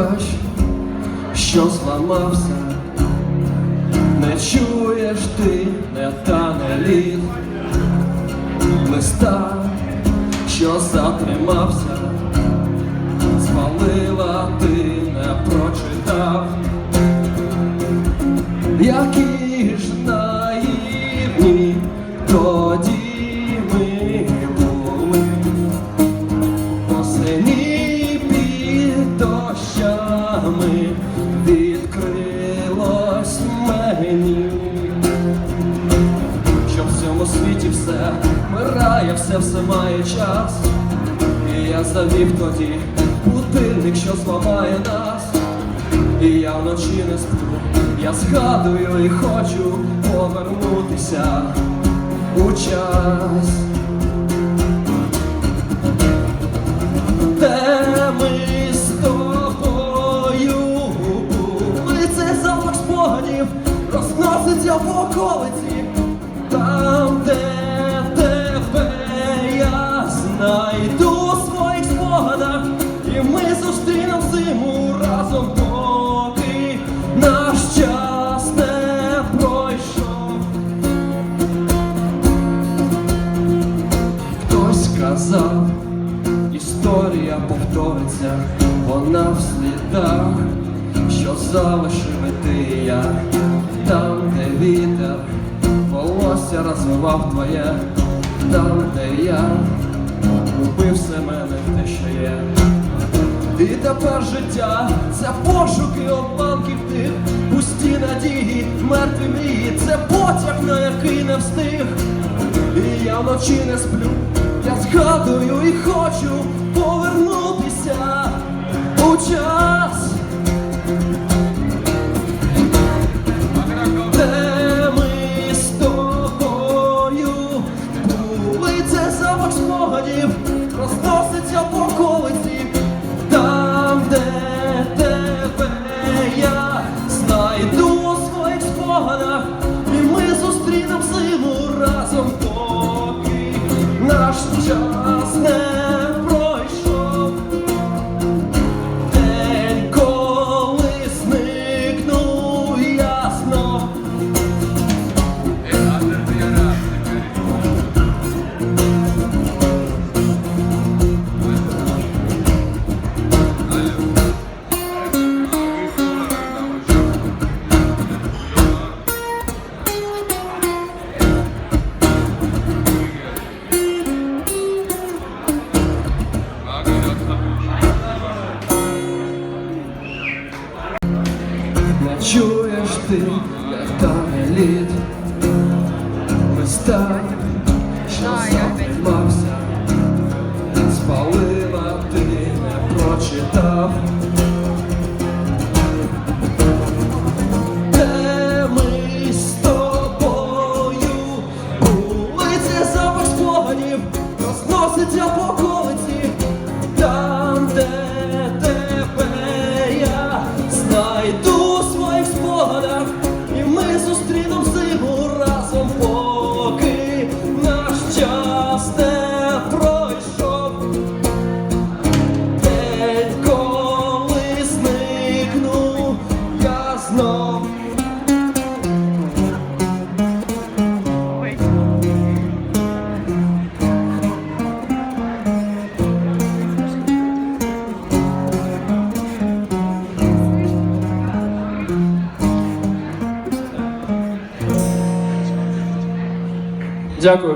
Вибач, що зламався, не чуєш ти, не тане лід листа, що затримався, звалила ти не прочитав, які ж наївні тоді відкрилось мені, що в цьому світі все вмирає, все все має час. І я завів тоді будильник, що зламає нас. І я вночі не сплю, я згадую і хочу повернутися у час. Околиці, там, де тебе я знайду у своїх спогадах, і ми зустрінем зиму разом, поки наш час не пройшов. Хтось сказав, історія повториться, вона в слідах, що залишили ти я, там, де вітер, волосся розвивав твоє, там, де я любив все мене те, що є. І тепер життя це пошуки обманків тих, пусті надії, мертві мрії, це потяг, на який не встиг. І я вночі не сплю, я згадую і хочу повернутися у час. Час не ти, як тане лід Листа, що затримався Спалила ти, не прочитав Де ми Дякую.